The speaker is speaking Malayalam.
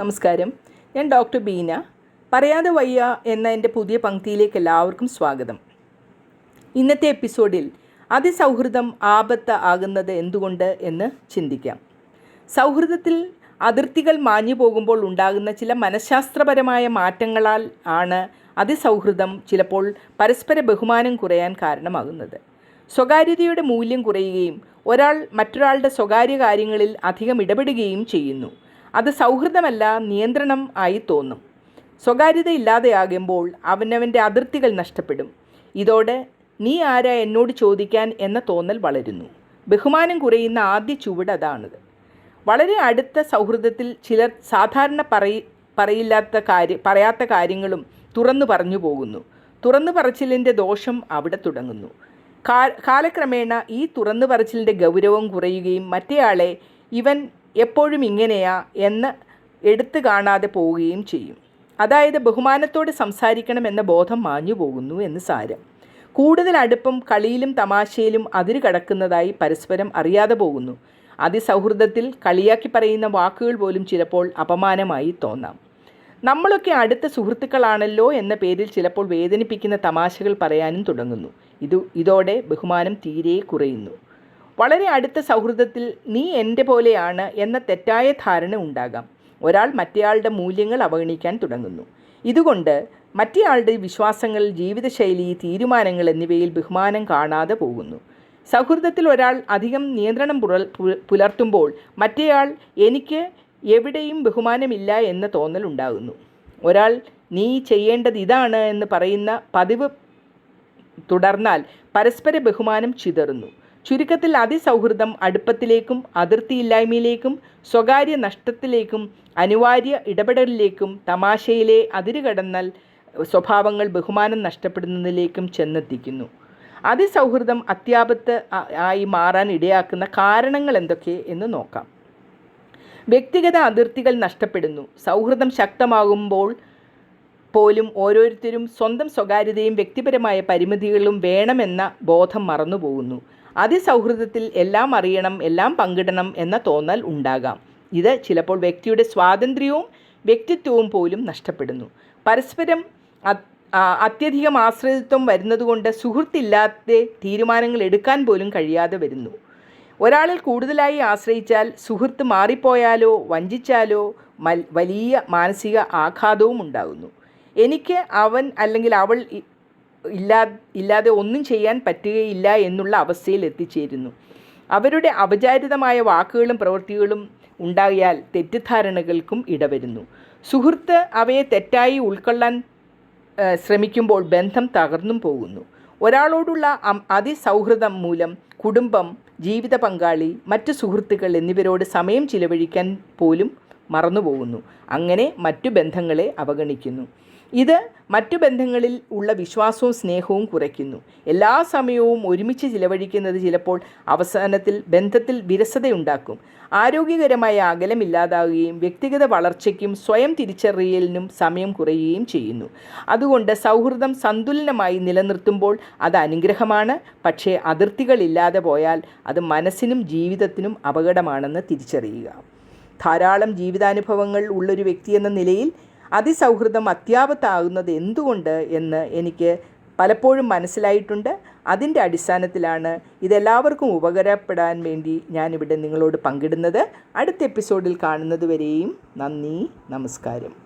നമസ്കാരം. ഞാൻ ഡോക്ടർ ബീന. പറയാതെ വയ്യ എന്ന എന്റെ പുതിയ പങ്ക്തിയിലേക്ക് എല്ലാവർക്കും സ്വാഗതം. ഇന്നത്തെ എപ്പിസോഡിൽ അതിസൗഹൃദം ആപത്ത് ആകുന്നത് എന്തുകൊണ്ട് എന്ന് ചിന്തിക്കാം. സൗഹൃദത്തിൽ അതിർത്തികൾ മാഞ്ഞു പോകുമ്പോൾ ഉണ്ടാകുന്ന ചില മനഃശാസ്ത്രപരമായ മാറ്റങ്ങളാൽ ആണ് അതിസൗഹൃദം ചിലപ്പോൾ പരസ്പര ബഹുമാനം കുറയാൻ കാരണമാകുന്നത്. സ്വകാര്യതയുടെ മൂല്യം കുറയുകയും ഒരാൾ മറ്റൊരാളുടെ സ്വകാര്യ കാര്യങ്ങളിൽ അധികം ഇടപെടുകയും ചെയ്യുന്നു. അത് സൗഹൃദമല്ല നിയന്ത്രണം ആയി തോന്നും. സ്വകാര്യത ഇല്ലാതെയാകുമ്പോൾ അവനവന്റെ അതിർത്തികൾ നഷ്ടപ്പെടും. ഇതോടെ നീ ആരാ എന്നോട് ചോദിക്കാൻ എന്ന തോന്നൽ വളരുന്നു. ബഹുമാനം കുറയുന്ന ആദ്യ ചുവട് അതാണത്. വളരെ അടുത്ത സൗഹൃദത്തിൽ ചിലർ സാധാരണ പറയി പറയില്ലാത്ത കാര്യം പറയാത്ത കാര്യങ്ങളും തുറന്നു പറഞ്ഞു പോകുന്നു. തുറന്നു പറച്ചിലിന്റെ ദോഷം അവിടെ തുടങ്ങുന്നു. കാലക്രമേണ ഈ തുറന്നു പറച്ചിലിന്റെ ഗൗരവം കുറയുകയും മറ്റേയാളെ ഇവൻ എപ്പോഴും ഇങ്ങനെയാ എന്ന് എടുത്തു കാണാതെ പോവുകയും ചെയ്യും. അതായത് ബഹുമാനത്തോടെ സംസാരിക്കണമെന്ന ബോധം മാഞ്ഞു പോകുന്നു എന്ന് സാരം. കൂടുതൽ അടുപ്പം കളിയിലും തമാശയിലും അതിര് കടക്കുന്നതായി പരസ്പരം അറിയാതെ പോകുന്നു. അതിസൗഹൃദത്തിൽ കളിയാക്കി പറയുന്ന വാക്കുകൾ പോലും ചിലപ്പോൾ അപമാനമായി തോന്നാം. നമ്മളൊക്കെ അടുത്ത സുഹൃത്തുക്കളാണല്ലോ എന്ന പേരിൽ ചിലപ്പോൾ വേദനിപ്പിക്കുന്ന തമാശകൾ പറയാനും തുടങ്ങുന്നു. ഇത് ഇതോടെ ബഹുമാനം തീരെ കുറയുന്നു. വളരെ അടുത്ത സൗഹൃദത്തിൽ നീ എന്റെ പോലെയാണ് എന്ന തെറ്റായ ധാരണ ഉണ്ടാകാം. ഒരാൾ മറ്റേയാളുടെ മൂല്യങ്ങൾ അവഗണിക്കാൻ തുടങ്ങുന്നു. ഇതുകൊണ്ട് മറ്റേയാളുടെ വിശ്വാസങ്ങൾ ജീവിതശൈലി തീരുമാനങ്ങൾ എന്നിവയിൽ ബഹുമാനം കാണാതെ പോകുന്നു. സൗഹൃദത്തിൽ ഒരാൾ അധികം നിയന്ത്രണം പുലർത്തുമ്പോൾ മറ്റേയാൾ എനിക്ക് എവിടെയും ബഹുമാനമില്ല എന്ന തോന്നൽ ഉണ്ടാകുന്നു. ഒരാൾ നീ ചെയ്യേണ്ടത് ഇതാണ് എന്ന് പറയുന്ന പതിവ് തുടർന്നാൽ പരസ്പര ബഹുമാനം ചിതറുന്നു. ചുരുക്കത്തിൽ അതിസൗഹൃദം അടുപ്പത്തിലേക്കും അതിർത്തിയില്ലായ്മയിലേക്കും സ്വകാര്യ നഷ്ടത്തിലേക്കും അനിവാര്യ ഇടപെടലിലേക്കും തമാശയിലെ അതിരുകടന്നാൽ സ്വഭാവങ്ങൾ ബഹുമാനം നഷ്ടപ്പെടുന്നതിലേക്കും ചെന്നെത്തിക്കുന്നു. അതിസൗഹൃദം അത്യാപത്ത് ആയി മാറാൻ ഇടയാക്കുന്ന കാരണങ്ങൾ എന്തൊക്കെ എന്ന് നോക്കാം. വ്യക്തിഗത അതിർത്തികൾ നഷ്ടപ്പെടുന്നു. സൗഹൃദം ശക്തമാകുമ്പോൾ പോലും ഓരോരുത്തരും സ്വന്തം സ്വകാര്യതയും വ്യക്തിപരമായ പരിമിതികളും വേണമെന്ന ബോധം മറന്നുപോകുന്നു. അതിസൗഹൃദത്തിൽ എല്ലാം അറിയണം എല്ലാം പങ്കിടണം എന്ന തോന്നൽ ഉണ്ടാകാം. ഇത് ചിലപ്പോൾ വ്യക്തിയുടെ സ്വാതന്ത്ര്യവും വ്യക്തിത്വവും പോലും നഷ്ടപ്പെടുന്നു. പരസ്പരം അത്യധികം ആശ്രിതത്വം വരുന്നതുകൊണ്ട് സുഹൃത്തില്ലാത്ത തീരുമാനങ്ങൾ എടുക്കാൻ പോലും കഴിയാതെ വരുന്നു. ഒരാളിൽ കൂടുതലായി ആശ്രയിച്ചാൽ സുഹൃത്ത് മാറിപ്പോയാലോ വഞ്ചിച്ചാലോ വലിയ മാനസിക ആഘാതവും ഉണ്ടാകുന്നു. എനിക്ക് അവൻ അല്ലെങ്കിൽ അവൾ ഇല്ലാ ഇല്ലാതെ ഒന്നും ചെയ്യാൻ പറ്റുകയില്ല എന്നുള്ള അവസ്ഥയിൽ എത്തിച്ചേരുന്നു. അവരുടെ അപചാരിതമായ വാക്കുകളും പ്രവൃത്തികളും ഉണ്ടായാൽ തെറ്റിദ്ധാരണകൾക്കും ഇടവരുന്നു. സുഹൃത്ത് അവയെ തെറ്റായി ഉൾക്കൊള്ളാൻ ശ്രമിക്കുമ്പോൾ ബന്ധം തകർന്നും പോകുന്നു. ഒരാളോടുള്ള അതിസൗഹൃദം മൂലം കുടുംബം ജീവിത പങ്കാളി മറ്റ് സുഹൃത്തുക്കൾ എന്നിവരോട് സമയം ചിലവഴിക്കാൻ പോലും മറന്നുപോകുന്നു. അങ്ങനെ മറ്റു ബന്ധങ്ങളെ അവഗണിക്കുന്നു. ഇത് മറ്റു ബന്ധങ്ങളിൽ ഉള്ള വിശ്വാസവും സ്നേഹവും കുറയ്ക്കുന്നു. എല്ലാ സമയവും ഒരുമിച്ച് ചിലവഴിക്കുന്നത് ചിലപ്പോൾ അവസാനത്തിൽ ബന്ധത്തിൽ വിരസതയുണ്ടാക്കും. ആരോഗ്യകരമായ അകലം ഇല്ലാതാവുകയും വ്യക്തിഗത വളർച്ചയ്ക്കും സ്വയം തിരിച്ചറിയലിനും സമയം കുറയുകയും ചെയ്യുന്നു. അതുകൊണ്ട് സൗഹൃദം സന്തുലനമായി നിലനിർത്തുമ്പോൾ അത് അനുഗ്രഹമാണ്. പക്ഷേ അതിർത്തികളില്ലാതെ പോയാൽ അത് മനസ്സിനും ജീവിതത്തിനും അപകടമാണെന്ന് തിരിച്ചറിയുക. ധാരാളം ജീവിതാനുഭവങ്ങൾ ഉള്ളൊരു വ്യക്തി എന്ന നിലയിൽ അതിസൗഹൃദം അത്യാപത്താകുന്നത് എന്തുകൊണ്ട് എന്ന് എനിക്ക് പലപ്പോഴും മനസ്സിലായിട്ടുണ്ട്. അതിന്റെ അടിസ്ഥാനത്തിലാണ് ഇതെല്ലാവർക്കും ഉപകാരപ്പെടാൻ വേണ്ടി ഞാനിവിടെ നിങ്ങളോട് പങ്കിടുന്നത്. അടുത്ത എപ്പിസോഡിൽ കാണുന്നതുവരെയും നന്ദി നമസ്കാരം.